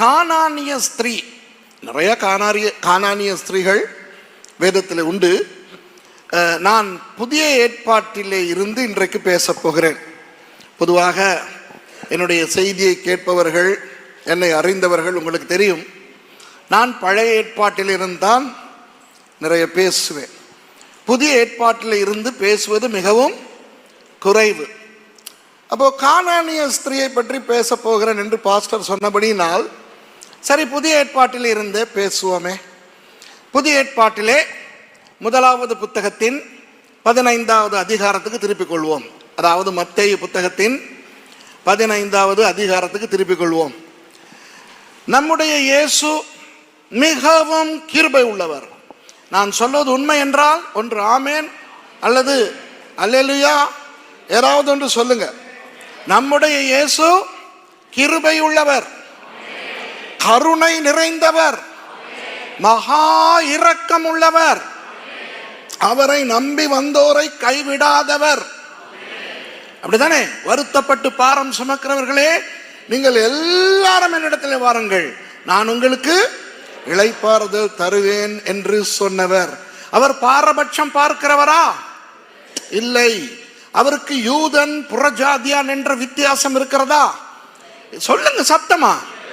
கானானிய ஸ்திரீ. நிறைய கானாரிய கானானிய ஸ்திரீகள் வேதத்தில் உண்டு. நான் புதிய ஏற்பாட்டிலே இருந்து இன்றைக்கு பேசப் போகிறேன். பொதுவாக என்னுடைய செய்தியை கேட்பவர்கள் என்னை அறிந்தவர்கள் உங்களுக்கு தெரியும். நான் பழைய ஏற்பாட்டில் இருந்தால் நிறைய பேசுவேன். புதிய ஏற்பாட்டில் இருந்து பேசுவது மிகவும் குறைவு. அப்போது கானானிய ஸ்திரியை பற்றி பேச போகிறேன் என்று பாஸ்டர் சொன்னபடினால் சரி புதிய ஏற்பாட்டில் இருந்து பேசுவோமே. புதிய ஏற்பாட்டிலே முதலாவது புத்தகத்தின் பதினைந்தாவது அதிகாரத்துக்கு திருப்பிக் கொள்வோம். அதாவது மத்திய புத்தகத்தின் பதினைந்தாவது அதிகாரத்துக்கு திருப்பிக் கொள்வோம். நம்முடைய இயேசு மிகவும் கிருபை உள்ளவர். நான் சொல்வது உண்மை என்றால் ஒன்று ஆமேன் அல்லது அல்லேலுயா ஏதாவது ஒன்று சொல்லுங்க. நம்முடைய இயேசு கிருபை உள்ளவர். கருணை நிறைந்தவர். மகா இரக்கம் உள்ளவர் அவரை நம்பி வந்தோரை கைவிடாதவர். அப்படிதானே வருத்தப்பட்டு பாரம் சுமக்கிறவர்களே நீங்கள் எல்லாரும் என்னிடத்தில் வாருங்கள். நான் உங்களுக்கு இழைப்பாறுதல் தருவேன் என்று சொன்னவர். அவர் பாரபட்சம் பார்க்கிறவரா? இல்லை. அவருக்கு யூதன் புறஜாதியான் என்ற வித்தியாசம் இருக்கிறதா? சொல்லுங்க சத்தமா.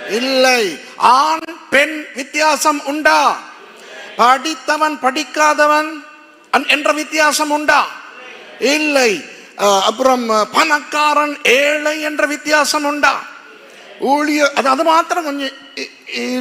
இல்லை. ஆண் பெண் வித்தியாசம் உண்டா? படித்தவன் படிக்காதவன் என்ற வித்தியாசம் உண்டா? இல்லை. அப்புறம் பணக்காரன் ஏழை என்ற வித்தியாசம் உண்டா? ஊழிய அது அது மாத்திரம் கொஞ்சம்